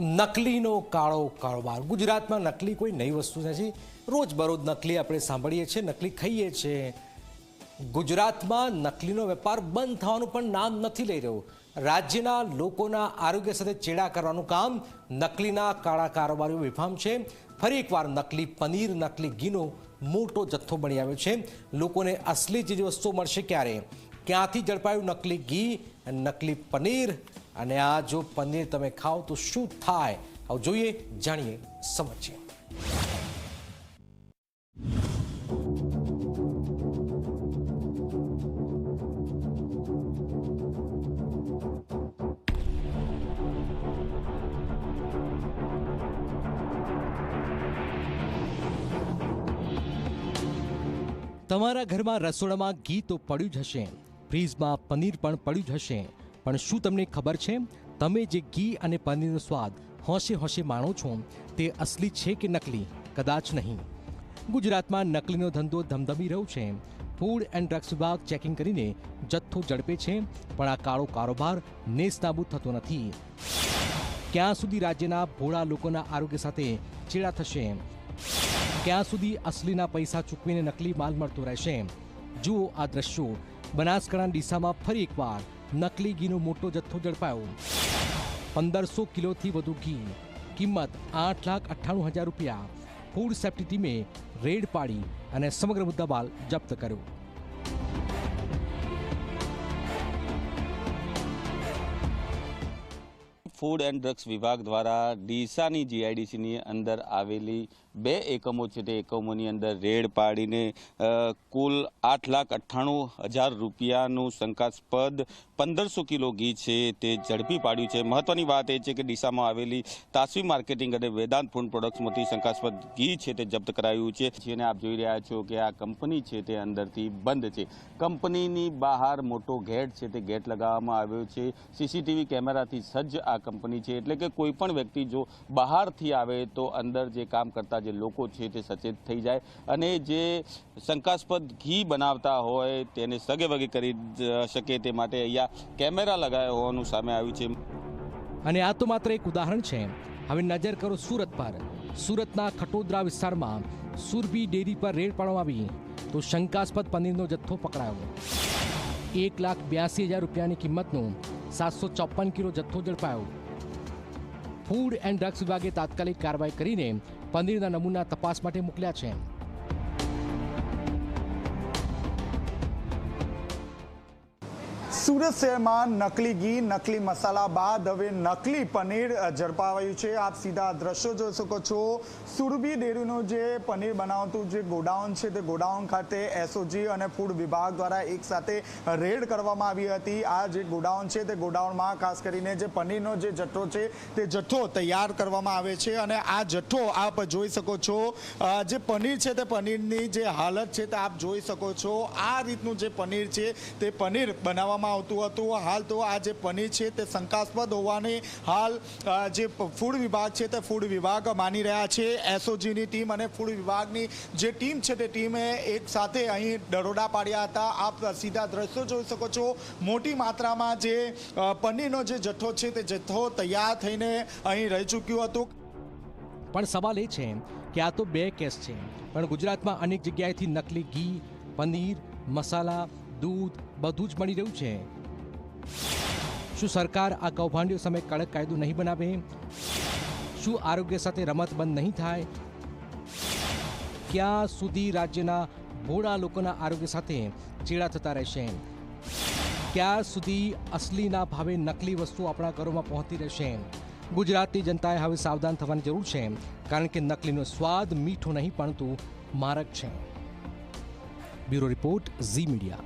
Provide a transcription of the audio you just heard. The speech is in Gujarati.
નકલીનો કાળો કારોબાર ગુજરાતમાં નકલી કોઈ નવી વસ્તુ નથી. રોજબરોજ નકલી આપણે સાંભળીએ છીએ, નકલી ખાઈએ છીએ. ગુજરાતમાં નકલીનો વેપાર બંધ થવાનું પણ નામ નથી લઈ રહ્યો. રાજ્યના લોકોના આરોગ્ય સાથે ચેડા કરવાનું કામ નકલીના કાળા કારોબારીઓ વિફામ છે. ફરી એકવાર નકલી પનીર, નકલી ઘીનો મોટો જથ્થો બની આવ્યો છે. લોકોને અસલી ચીજ વસ્તુઓ મળશે ક્યારે? ક્યાંથી ઝડપાયું નકલી ઘી, નકલી પનીર અને આ જો પનીર તમે ખાઓ તો શું થાય? આવું જોઈએ, જાણીએ, સમજીએ. તમારા ઘરમાં રસોડામાં ઘી તો પડ્યું જ હશે. ફ્રીજમાં પનીર પણ પડ્યું જ હશે. પણ શું તમને ખબર છે? તમે જે ઘી અને પનીરનો સ્વાદ હોંશે હોંશે માણો છો, તે અસલી છે કે નકલી? કદાચ નહીં. ગુજરાતમાં નકલીનો ધંધો ધમધમી રહ્યો છે. ફૂડ એન્ડ ડ્રગ્સ વિભાગ ચેકિંગ કરીને જથ્થો ઝડપે છે, પણ આ કાળો કારોબાર નેસ્તનાબૂદ થતો નથી. ક્યાં સુધી રાજ્યના ભોળા લોકોના આરોગ્ય સાથે ચેડા થશે? ક્યાં સુધી અસલીના પૈસા ચૂકવીને નકલી માલ મળતો રહેશે? જુઓ આ દ્રશ્યો. બનાસકાંઠા ડીસામાં ફરી એકવાર નકલી ઘીનો મોટો જથ્થો ઝડપાયો. પંદરસો કિલોથી વધુ ઘી. કિંમત આઠ લાખ અઠ્ઠાણું હજાર રૂપિયા. ફૂડ સેફ્ટી ટીમે રેડ પાડી અને સમગ્ર મુદ્દામાલ જપ્ત કર્યો. ફૂડ એન્ડ ડ્રગ્સ વિભાગ દ્વારા ડીસાની જીઆઈડીસીની અંદર આવેલી બે એકમો છે તે એકમોની અંદર રેડ પાડીને કુલ આઠ લાખ અઠ્ઠાણું હજાર રૂપિયાનું શંકાસ્પદ પંદરસો કિલો ઘી છે તે ઝડપી પાડ્યું છે. મહત્વની વાત એ છે કે ડીસામાં આવેલી તાસવી માર્કેટિંગ અને વેદાંત ફૂડ પ્રોડક્ટ્સમાંથી શંકાસ્પદ ઘી છે તે જપ્ત કરાયું છે. જેને આપ જોઈ રહ્યા છો કે આ કંપની છે તે અંદરથી બંધ છે. કંપનીની બહાર મોટો ગેટ છે તે ગેટ લગાવવામાં આવ્યો છે. સીસીટીવી કેમેરાથી સજ્જ આ કંપની છે. એટલે કે કોઈ પણ વ્યક્તિ જો બહારથી આવે તો અંદર જે કામ કરતા જે લોકો છે તે સચેત થઈ જાય અને જે શંકાસ્પદ ઘી બનાવતા હોય તેને સગે વગે કરી શકે તે માટે અહીંયા કેમેરા લગાવ્યા હોવાનું સામે આવ્યું છે. અને આ તો માત્ર એક ઉદાહરણ છે. હવે નજર કરો સુરત પર. સુરતના ખટોદરા વિસ્તારમાં સુરભી ડેરી પર રેડ પાડવામાં આવી. તો શંકાસ્પદ પનીરનો જથ્થો પકડાયો. એક લાખ બ્યાસી હજાર રૂપિયાની કિંમતનો સાતસો ચોપન કિલો જથ્થો ઝડપાયો. ફૂડ એન્ડ ડ્રગ્સ વિભાગે તાત્કાલિક કાર્યવાહી કરીને પનીરના નમૂના તપાસ માટે મોકલ્યા છે. સુરત શહેરમાં નકલી ઘી, નકલી મસાલા બાદ હવે નકલી પનીર ઝડપાવાયું છે. આપ સીધા દ્રશ્યો જોઈ શકો છો. સુરભી ડેરીનું જે પનીર બનાવતું જે ગોડાઉન છે તે ગોડાઉન ખાતે એસઓજી અને ફૂડ વિભાગ દ્વારા એક સાથે રેડ કરવામાં આવી હતી. આ જે ગોડાઉન છે તે ગોડાઉનમાં ખાસ કરીને જે પનીરનો જે જથ્થો છે તે જથ્થો તૈયાર કરવામાં આવે છે અને આ જથ્થો આપ જોઈ શકો છો. જે પનીર છે તે પનીરની જે હાલત છે તે આપ જોઈ શકો છો. આ રીતનું જે પનીર છે તે પનીર બનાવવામાં આવતું હતું. હાલ તો આ જે પનીર છે તે શંકાસ્પદ હોવાની હાલ જે ફૂડ વિભાગ છે તે ફૂડ વિભાગ માની રહ્યા છે. એસઓજીની ટીમ અને ફૂડ વિભાગની જે ટીમ છે તે ટીમે એક સાથે અહીં દરોડા પાડ્યા હતા. આપ સીધા દ્રશ્યો જોઈ શકો છો. મોટી માત્રામાં જે પનીરનો જે જથ્થો છે તે જથ્થો તૈયાર થઈને અહીં રહી ચૂક્યું હતું. પણ સવાલ એ છે કે આ તો બે કેસ છે. પણ ગુજરાતમાં અનેક જગ્યાએથી નકલી ઘી, પનીર, મસાલા દૂધ બધું જ મળી રહ્યું છે. શું સરકાર આ કૌભાંડીઓ સામે કડક કાયદો નહીં બનાવે? શું આરોગ્ય સાથે રમત બંધ નહીં થાય? ક્યાં સુધી રાજ્યના ભોળા લોકોના આરોગ્ય સાથે ચેડા થતા રહેશે? ક્યાં સુધી અસલીના ભાવે નકલી વસ્તુ આપણા ઘરોમાં પહોંચતી રહેશે? ગુજરાતની જનતાએ હવે સાવધાન થવાની જરૂર છે, કારણ કે નકલીનો સ્વાદ મીઠો નહીં, પરંતુ મારક છે. Bureau report Zee media.